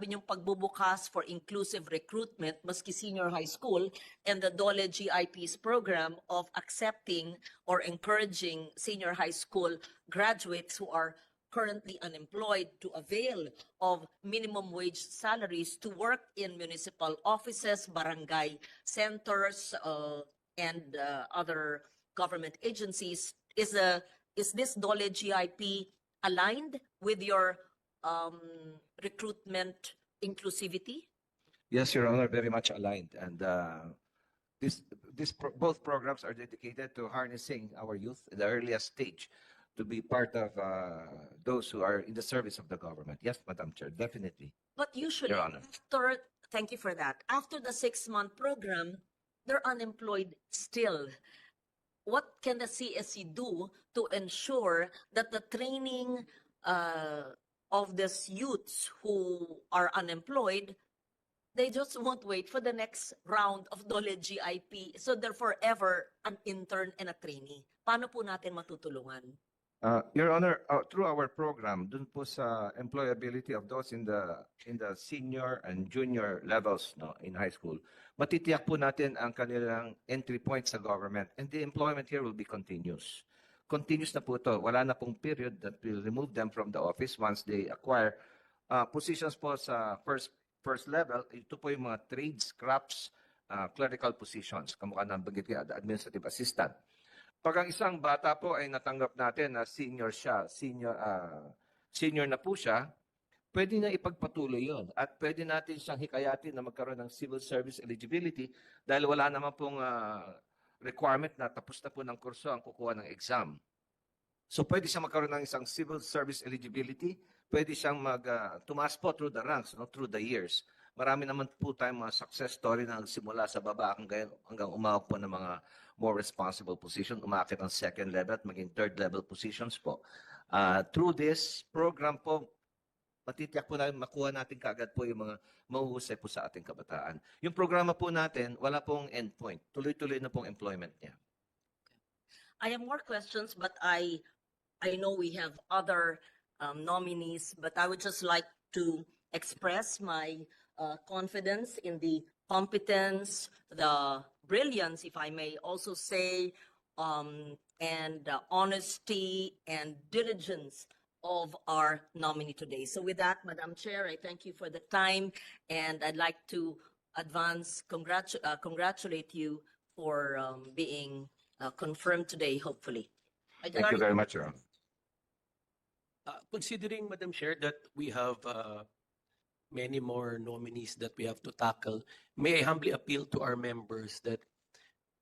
sinabi niyong pagbubukas for inclusive recruitment maski senior high school and the DOLE GIP's program of accepting or encouraging senior high school graduates who are currently unemployed to avail of minimum wage salaries to work in municipal offices, barangay centers, uh, and uh, other government agencies. Is the is this DOLE GIP aligned with your um, recruitment inclusivity? Yes, Your Honor, very much aligned. And uh, this, this, pro- both programs are dedicated to harnessing our youth at the earliest stage to be part of uh, those who are in the service of the government. Yes, Madam Chair, definitely. But usually, Your Honor. after, thank you for that. After the six-month program, they're unemployed still. What can the CSC do to ensure that the training uh, of these youths who are unemployed, they just won't wait for the next round of DOLE GIP. So they're forever an intern and a trainee. Paano po natin matutulungan? Uh, Your Honor, uh, through our program, dun po sa employability of those in the in the senior and junior levels no in high school, matitiyak po natin ang kanilang entry point sa government and the employment here will be continuous. Continuous na po ito. Wala na pong period that will remove them from the office once they acquire uh, positions po sa first first level. Ito po yung mga trades, crafts, uh, clerical positions. Kamukha ng bagit kaya administrative assistant. Pag ang isang bata po ay natanggap natin na senior siya, senior ah, senior na po siya, pwede na ipagpatuloy yon at pwede natin siyang hikayatin na magkaroon ng civil service eligibility dahil wala naman pong ah, requirement na tapos na po ng kurso ang kukuha ng exam. So pwede siyang magkaroon ng isang civil service eligibility, pwede siyang mag ah, tumaas po through the ranks, no, through the years. Marami naman po tayong mga success story na nagsimula sa baba hanggang, hanggang umawak po ng mga more responsible position, umakit ng second level at maging third level positions po. Ah, through this program po, matitiyak po natin, makuha natin kaagad po yung mga mahuhusay po sa ating kabataan. Yung programa po natin, wala pong endpoint. Tuloy-tuloy na pong employment niya. I have more questions, but I, I know we have other um, nominees, but I would just like to express my uh, confidence in the competence, the brilliance, if I may also say, um, and uh, honesty and diligence of our nominee today. So with that, Madam Chair, I thank you for the time, and I'd like to advance, congratu- uh, congratulate you for um, being uh, confirmed today, hopefully. Thank you very much, Your Honor. Uh, Considering, Madam Chair, that we have uh, many more nominees that we have to tackle, may I humbly appeal to our members that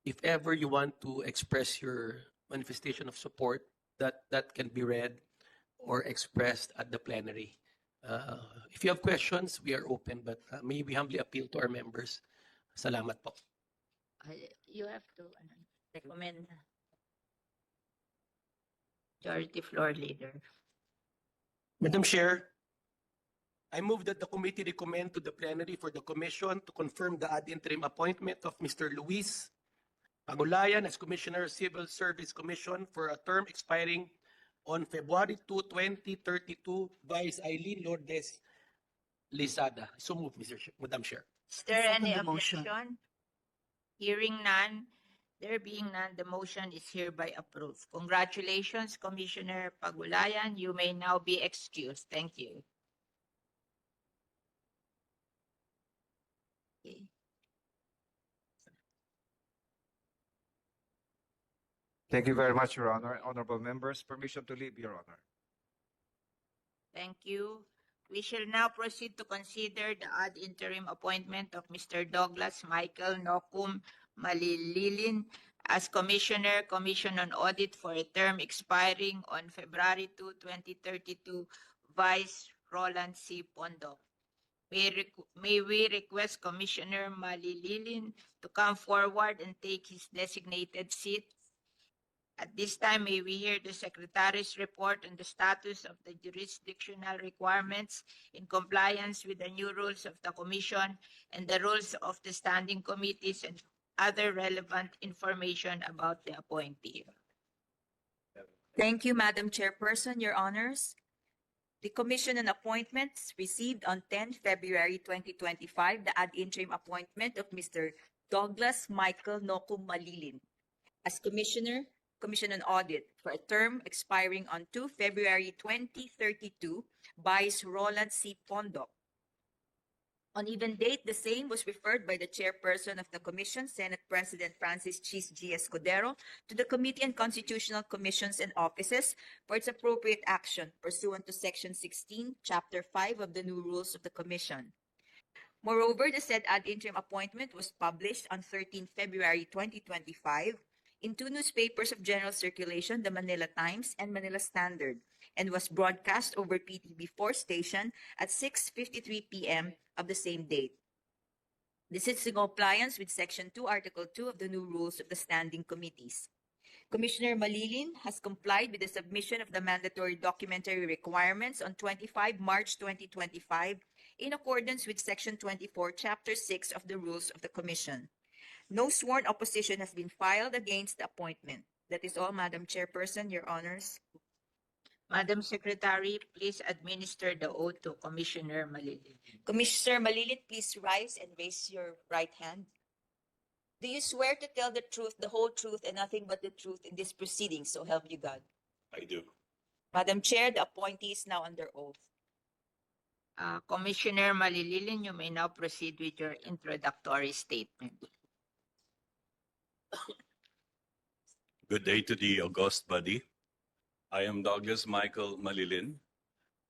if ever you want to express your manifestation of support, that that can be read or expressed at the plenary. Uh, If you have questions, we are open, but uh, may we humbly appeal to our members. Salamat po. I- You have to ano, recommend majority floor leader. Madam Chair, I move that the committee recommend to the plenary for the commission to confirm the ad interim appointment of Mr. Luis Pagulayan as Commissioner Civil Service Commission for a term expiring on February 2, 2032, Vice Eileen Lourdes Lizada. So move, Mr. Chair- Madam Chair. Is there second any the motion. objection? Hearing none, there being none, the motion is hereby approved. Congratulations, Commissioner Pagulayan. You may now be excused. Thank you. Okay. Thank you very much, Your Honor. Honorable members, permission to leave, Your Honor. Thank you. We shall now proceed to consider the ad interim appointment of Mr. Douglas Michael Nokum Malililin as Commissioner, Commission on Audit for a term expiring on February 2, 2032, Vice Roland C. Pondo. May, may we request Commissioner Malililin to come forward and take his designated seat at this time, may we hear the Secretary's report on the status of the jurisdictional requirements in compliance with the new rules of the Commission and the rules of the standing committees and other relevant information about the appointee. Thank you, Madam Chairperson, Your Honors. The Commission on Appointments received on 10 February 2025 the ad interim appointment of Mr. Douglas Michael Nokum Malilin as Commissioner, Commission on Audit for a term expiring on 2 February 2032 Vice Roland C. Pondo. On even date, the same was referred by the chairperson of the commission, Senate President Francis Chis G. Escudero, to the Committee on Constitutional Commissions and Offices for its appropriate action pursuant to Section 16, Chapter 5 of the new rules of the Commission. Moreover, the said ad interim appointment was published on 13 February 2025 in two newspapers of general circulation, the Manila Times and Manila Standard, and was broadcast over PTB4 station at 6:53 p.m. of the same date. This is in compliance with Section 2, Article 2 of the new rules of the standing committees. Commissioner Malilin has complied with the submission of the mandatory documentary requirements on 25 March 2025 in accordance with Section 24, Chapter 6 of the Rules of the Commission. No sworn opposition has been filed against the appointment. That is all, Madam Chairperson, Your Honors. Madam Secretary, please administer the oath to Commissioner Malilin. Commissioner Malilin, please rise and raise your right hand. Do you swear to tell the truth, the whole truth, and nothing but the truth in this proceeding? So help you God. I do. Madam Chair, the appointee is now under oath. Uh, Commissioner Malililin, you may now proceed with your introductory statement. Good day to the august body. I am Douglas Michael Malilin.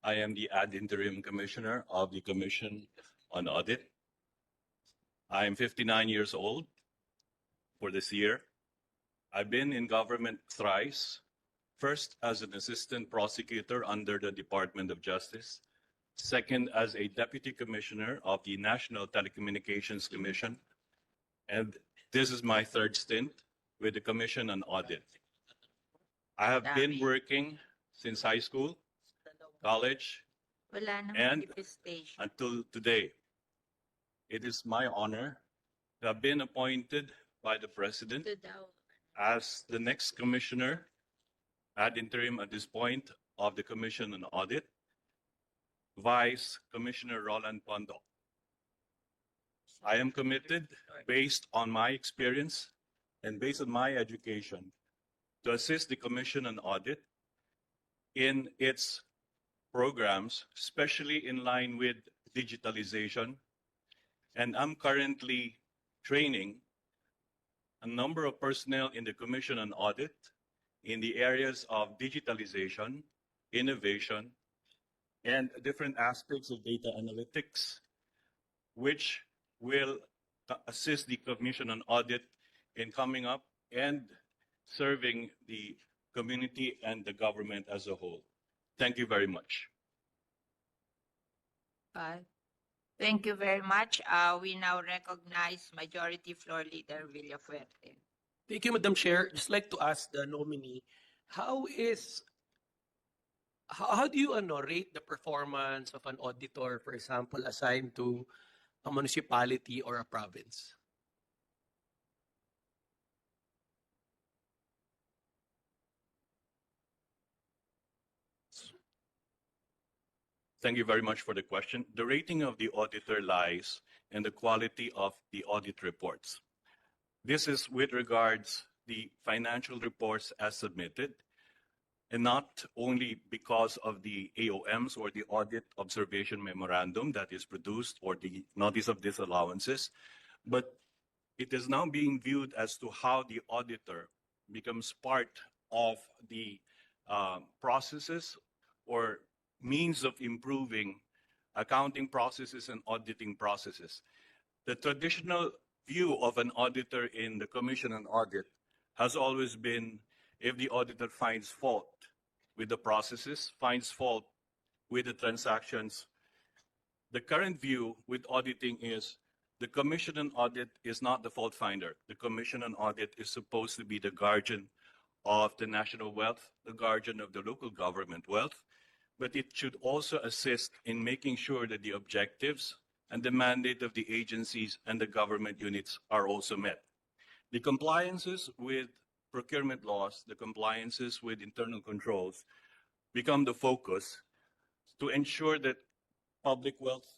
I am the ad interim commissioner of the Commission on Audit. I am 59 years old for this year. I've been in government thrice, first as an assistant prosecutor under the Department of Justice, second as a deputy commissioner of the National Telecommunications Commission, and this is my third stint with the Commission on Audit. I have been working since high school, college, And- until today. It is my honor to have been appointed by the President as the next commissioner ad interim at this point of the Commission on Audit, Vice Commissioner Roland Pondo. I am committed, based on my experience and based on my education, to assist the Commission on Audit in its programs, especially in line with digitalization. And I'm currently training a number of personnel in the Commission on Audit in the areas of digitalization, innovation, and different aspects of data analytics, which will assist the Commission on Audit in coming up and serving the community and the government as a whole. Thank you very much. Five. Thank you very much. Uh, we now recognize Majority Floor Leader Villafuerte. Thank you, Madam Chair. Just like to ask the nominee, how is how, how do you ano, rate the performance of an auditor, for example, assigned to a municipality or a province? Thank you very much for the question. The rating of the auditor lies in the quality of the audit reports. This is with regards the financial reports as submitted, and not only because of the AOMs or the audit observation memorandum that is produced or the notice of disallowances, but it is now being viewed as to how the auditor becomes part of the um, processes or means of improving accounting processes and auditing processes. The traditional view of an auditor in the Commission on Audit has always been if the auditor finds fault with the processes, finds fault with the transactions. The current view with auditing is the Commission on Audit is not the fault finder. The Commission on Audit is supposed to be the guardian of the national wealth, the guardian of the local government wealth, but it should also assist in making sure that the objectives and the mandate of the agencies and the government units are also met. The compliances with procurement laws, the compliances with internal controls become the focus to ensure that public wealth